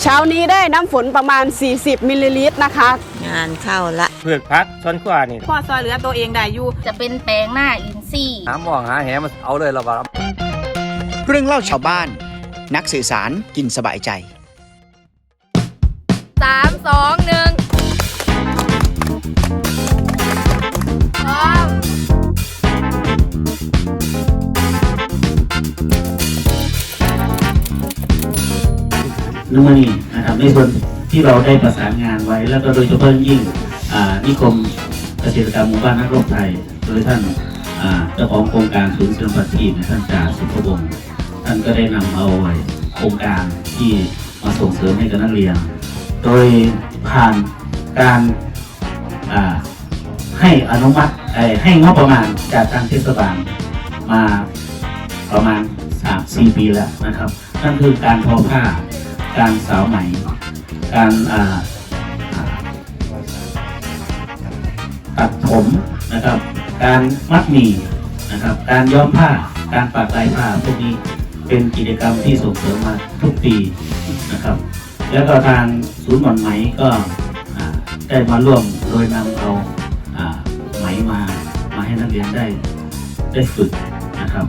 เช้านี้ได้น้ำฝนประมาณ 40 มิลลิลิตรนะคะ งานเข้าละเพืชพักช้อนขวานี่พ่อซอยเหลือตัวเองได้อยู่จะเป็นแปลงหน้าอินซี่หาหมองหาแหมาเอาเลยเราก็เรื่องเล่าชาวบ้าน นักสื่อสารกินสบายใจ 3 2 1 น้ำมันนี่นะครับในส่วนที่เราได้ประสานงานไว้ แล้วก็โดยเฉพาะยิ่งนิคมเกษตรกรรมหมู่บ้านนักรบไทย โดยท่านเจ้าของโครงการศูนย์เสริมปัตทีนท่านจ่าสุภวงศ์ท่านก็ได้นำเอาไว้โครงการที่มาส่งเสริมให้กับนักเรียน โดยผ่านการให้อนุมัติให้งบประมาณจากทางเทศบาลมาประมาณ3-4ปีแล้วนะครับ นั่นคือการทอผ้า การสาวไหม การตัดผมนะครับ การมัดหมี่นะครับ การย้อมผ้า การปักลายผ้าพวกนี้เป็นกิจกรรมที่ส่งเสริมมาทุกปีนะครับ แล้วก็ทางศูนย์หมอนไหมก็ได้มาร่วมโดยนำเอาอ่าไหมมา มาให้นักเรียนได้ได้ฝึกนะครับ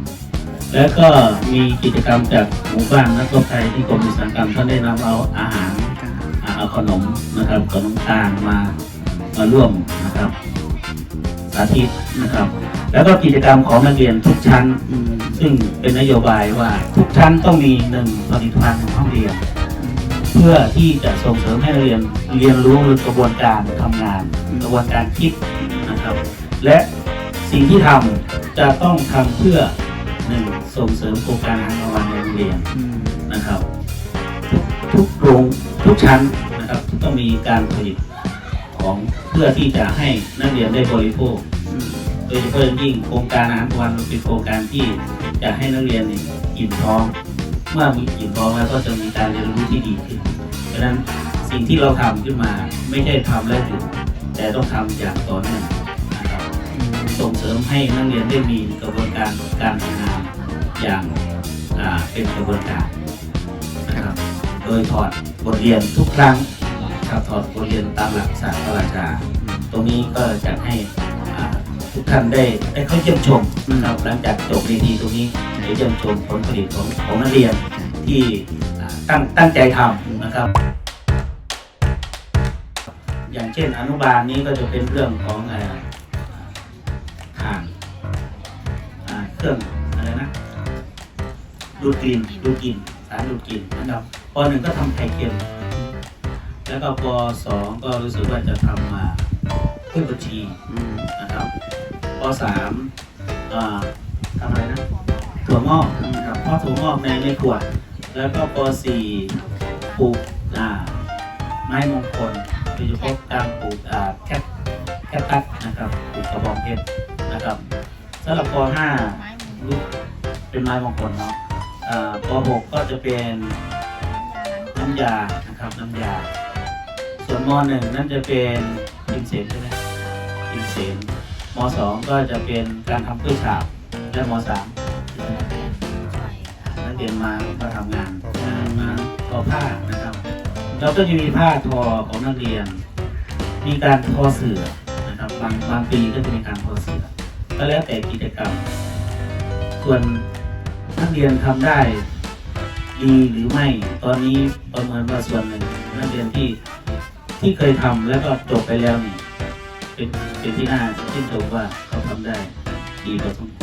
แล้วก็มีกิจกรรมจากหมู่บ้านนักรบไทยที่กรมอุตสาหกรรมท่านได้นำเอาอาหารอ่าเอาขนมนะครับขนมตาลมามาร่วมนะครับ สาธิตนะครับ แล้วก็กิจกรรมของนักเรียนทุกชั้น ซึ่งเป็นนโยบายว่าทุกชั้นต้องมีหนึ่งผลิตภัณฑ์ในห้องเรียน เพื่อที่จะส่งเสริมให้นักเรียนเรียนรู้กระบวนการทำงานกระบวนการคิดนะครับ และสิ่งที่ทำจะต้องทำเพื่อ หนึ่งส่งเสริมโครงการอาหารกลางวันในโรงเรียนนะครับทุกทุกโรงทุกชั้นนะครับต้องมีการผลิตของเพื่อที่จะให้นักเรียนได้บริโภคโดยเฉพาะอย่างยิ่งโครงการอาหารกลางวันมันเป็นโครงการที่จะให้นักเรียนเนี่ยอิ่มท้องเมื่อมีอิ่มท้องแล้วก็จะมีการเรียนรู้ที่ดีขึ้นดังนั้นสิ่งที่เราทำขึ้นมาไม่ใช่ทำแล้วหยุดแต่ต้องทำอย่างต่อเนื่องนะครับ ส่งเสริมให้นักเรียนได้มีกระบวนการการทำงานอย่างอ่าเป็นกระบวนการนะครับโดยถอดบทเรียนทุกครั้งครับถอดบทเรียนตามหลักศาสตร์พระราชาตรงนี้ก็จะให้อ่าทุกท่านได้ได้เข้าเยี่ยมชมนะครับหลังจากจบเวทีตรงนี้ได้เยี่ยมชมผลผลิตของของนักเรียนที่อ่าตั้งตั้งใจทำนะครับ อย่างเช่นอนุบาลนี้ก็จะเป็นเรื่องของ เครื่องอะไรนะดูดกลิ่นดูดกลิ่นสารดูดกลิ่นนะครับปหนึ่งก็ทำไข่เค็ม แล้วก็ปสองก็รู้สึกว่าจะทำมาเครื่องบัญชีนะครับปสามทำอะไรนะถั่วงอกนะครับพาะถั่วงอกในในขวด แล้วก็ปสี่ปลูกอ่าไม้มงคลโดยเฉพาะการปลูกอ่าแคทแคทตัสนะครับปลูกกระบองเพชรนะครับ สำหรับปห้าลูกเป็นไม้มงคลเนาะป .6 ก็จะเป็นน้ำยานะครับน้ำยา ส่วนม .1 นั่นจะเป็นพิมเสนใช่ไหมพิมเสนม .2 ก็จะเป็นการทำกล้ฉาบและม .3 นักเรียนมาก็ทำงานงานมาทอผ้านะครับเราก็จะมีผ้าทอของนักเรียน มีการทอเสือนะครับบางบางปีก็จะมีการทอเสือ ก็แล้วแต่กิจกรรม ส่วนนักเรียนทำได้ดีหรือไม่ ตอนนี้ประเมินว่าส่วนหนึ่งนักเรียนที่ที่เคยทำแล้วก็จบไปแล้วนี่เป็นเป็นที่น่าชื่นชมว่าเขาทำได้ดีพอสมควร